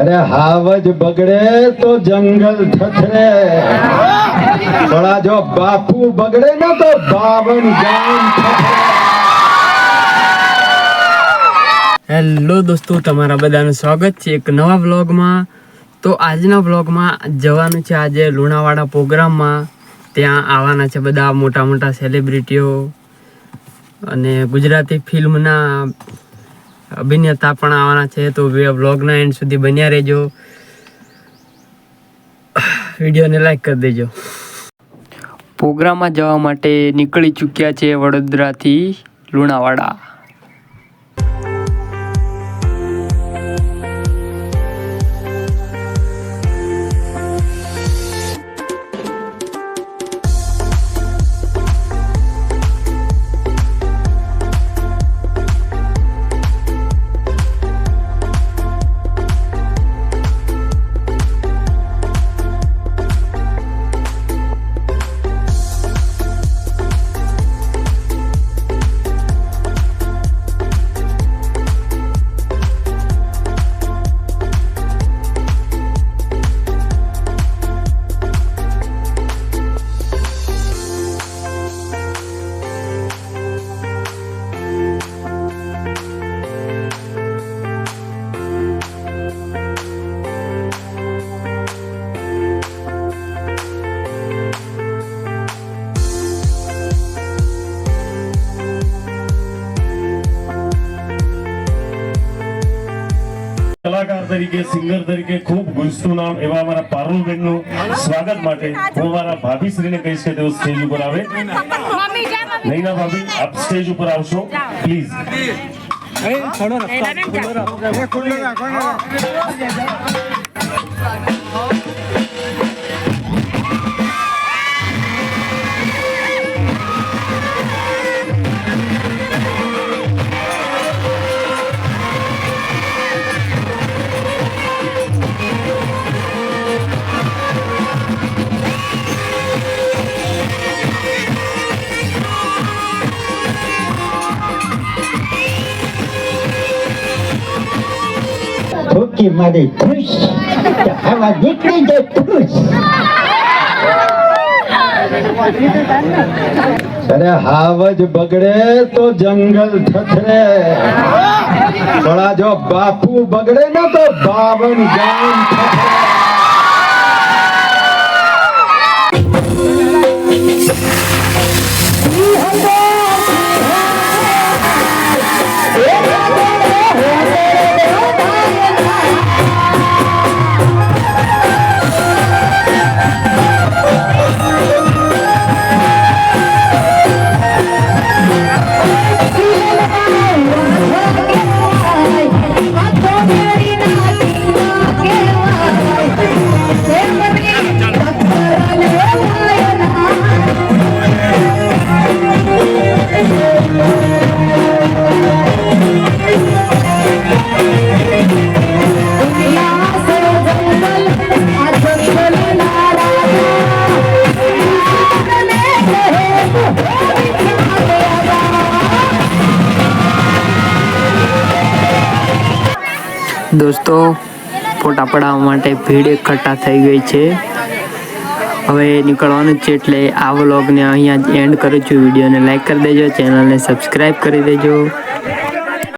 અરે હાવજ બગડે તો જંગલ થથરે. થોડા જો બાપુ બગડે ને તો બાવન ગામ હેલો દોસ્તો, તમારા બધાનું સ્વાગત છે એક નવા વ્લોગમાં. તો આજના વ્લોગમાં જવાનું છે આજે લુણાવાડા પ્રોગ્રામમાં ત્યાં આવવાના છે બધા મોટા મોટા સેલિબ્રિટીઓ અને ગુજરાતી ફિલ્મના અભિનેતા પણ આવવાના છે, તો વ્લોગના એન્ડ સુધી બન્યા રહેજો. વિડીયોને લાઈક કરી દેજો. પ્રોગ્રામમાં જવા માટે નીકળી ચૂક્યા છે વડોદરાથી લુણાવાડા. કલાકાર તરીકે સિંગર તરીકે ખૂબ ગુંજતું નામ એવા અમારા પારુલબેનનું સ્વાગત માટે હું અમારા ભાભીશ્રીને કહીશ કે તેઓ સ્ટેજ ઉપર આવે. મમ્મી નૈના ભાભી આપ સ્ટેજ ઉપર આવશો પ્લીઝ થૂકી મારી કે હવા નીકળી જાય ધૂસ અરે હાવજ બગડે તો જંગલ થથરે. થોડા જો બાપુ બગડે ને તો બાવન ગામ થથરે. દોસ્તો, ફોટા પડાવવા માટે ભીડ એકઠા થઈ ગઈ છે. હવે નીકળવાનું છે એટલે આ વ્લોગને અહીંયા જ એન્ડ કરું છું. વિડીયોને લાઇક કરી દેજો, ચેનલને સબસ્ક્રાઈબ કરી દેજો.